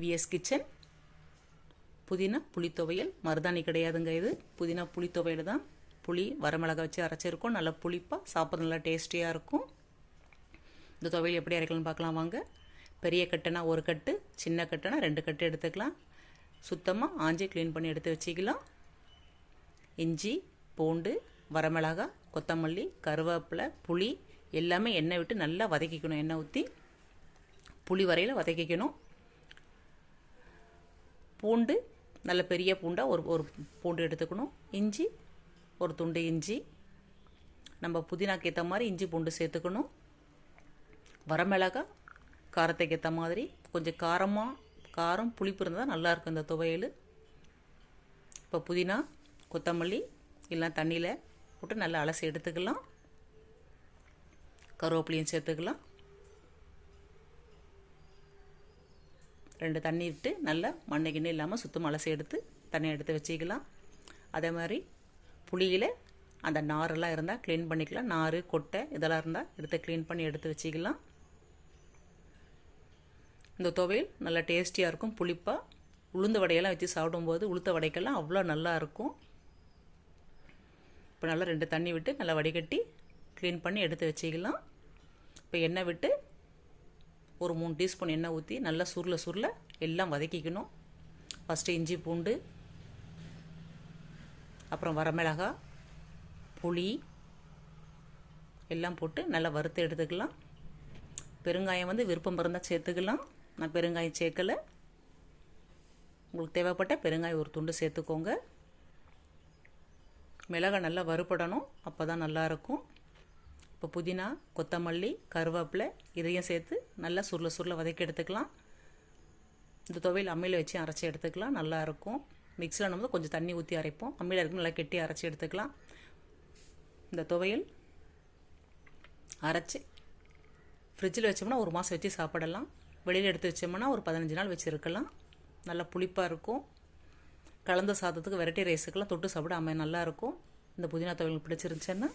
Vs kitchen புதினா புளி துவையல் மருதாணி கிடையாதுங்க இது. புதினா புளி தான். புளி வரமிளகா வச்சு அரைச்சிருக்கோம். நல்லா புளிப்பாக சாப்பிட்றது நல்லா டேஸ்டியாக இருக்கும். இந்த துவையல் எப்படி அரைக்கலாம்னு பார்க்கலாம் வாங்க. பெரிய கட்டுனா ஒரு கட்டு சின்ன கட்டுனா ரெண்டு கட்டு எடுத்துக்கலாம். சுத்தமாக ஆஞ்சி க்ளீன் பண்ணி எடுத்து வச்சுக்கலாம். இஞ்சி பூண்டு வரமிளகா கொத்தமல்லி கருவேப்பிலை புளி எல்லாமே எண்ணெய் விட்டு நல்லா வதக்கிக்கணும். எண்ணெய் ஊற்றி புளி வரையில் வதக்கிக்கணும். பூண்டு நல்ல பெரிய பூண்டாக ஒரு ஒரு பூண்டு எடுத்துக்கணும். இஞ்சி ஒரு துண்டு இஞ்சி. நம்ம புதினாக்கு ஏற்ற மாதிரி இஞ்சி பூண்டு சேர்த்துக்கணும். வரமிளகா காரத்துக்கு ஏற்ற மாதிரி கொஞ்சம் காரமாக காரம் புளிப்பு இருந்தால் நல்லாயிருக்கும் இந்த துவையல். இப்போ புதினா கொத்தமல்லி எல்லாம் தண்ணியில் போட்டு நல்லா அலசி எடுத்துக்கலாம். கருவேப்பிலையும் சேர்த்துக்கலாம். ரெண்டு தண்ணி விட்டு நல்லா மண்ணை கிண்ணு இல்லாமல் சுத்தம் அலசி எடுத்து தண்ணி எடுத்து வச்சுக்கலாம். அதே மாதிரி புளியில் அந்த நாரெல்லாம் இருந்தால் க்ளீன் பண்ணிக்கலாம். நார் கொட்டை இதெல்லாம் இருந்தால் எடுத்து க்ளீன் பண்ணி எடுத்து வச்சுக்கலாம். இந்த துவையல் நல்லா டேஸ்டியாக இருக்கும். புளிப்பாக உளுந்த வடையெல்லாம் வச்சு சாப்பிடும்போது உளுத்த வடைக்கெல்லாம் அவ்வளோ நல்லா இருக்கும். இப்போ நல்லா ரெண்டு தண்ணி விட்டு நல்லா வடிகட்டி க்ளீன் பண்ணி எடுத்து வச்சுக்கலாம். இப்போ எண்ணெய் விட்டு ஒரு மூணு டீஸ்பூன் எண்ணெய் ஊற்றி நல்லா சுருள சுருள எல்லாம் வதக்கிக்கணும். ஃபஸ்ட்டு இஞ்சி பூண்டு அப்புறம் வரமிளகா புளி எல்லாம் போட்டு நல்லா வறுத்து எடுத்துக்கலாம். பெருங்காயம் வந்து விருப்பம் இருந்தால் சேர்த்துக்கலாம். நான் பெருங்காயம் சேர்க்கலை. உங்களுக்கு தேவைப்பட்ட பெருங்காயம் ஒரு துண்டு சேர்த்துக்கோங்க. மிளகாய் நல்லா வறுபடணும் அப்போ தான் நல்லாயிருக்கும் இப்போ புதினா கொத்தமல்லி கருவேப்பிலை இதையும் சேர்த்து நல்லா சுருள சுருள வதக்கி எடுத்துக்கலாம். இந்த துவையல் அம்மியில் வச்சு அரைச்சி எடுத்துக்கலாம். நல்லாயிருக்கும் மிக்சியில் நம்ம கொஞ்சம் தண்ணி ஊற்றி அரைப்போம். அம்மியில் இருக்கும் நல்லா கெட்டி அரைச்சி எடுத்துக்கலாம். இந்த துவையல் அரைச்சி ஃப்ரிட்ஜில் வச்சோம்னா ஒரு மாதம் வச்சு சாப்பிடலாம். வெளியில் எடுத்து வச்சோம்னா ஒரு பதினஞ்சு நாள் வச்சுருக்கலாம் நல்லா புளிப்பாக இருக்கும். கலந்த சாதத்துக்கு வெரைட்டி ரைஸுக்கெல்லாம் தொட்டு சாப்பிட அம்மா நல்லாயிருக்கும் இந்த புதினா துவையல் பிடிச்சிருந்துச்சுன்னா.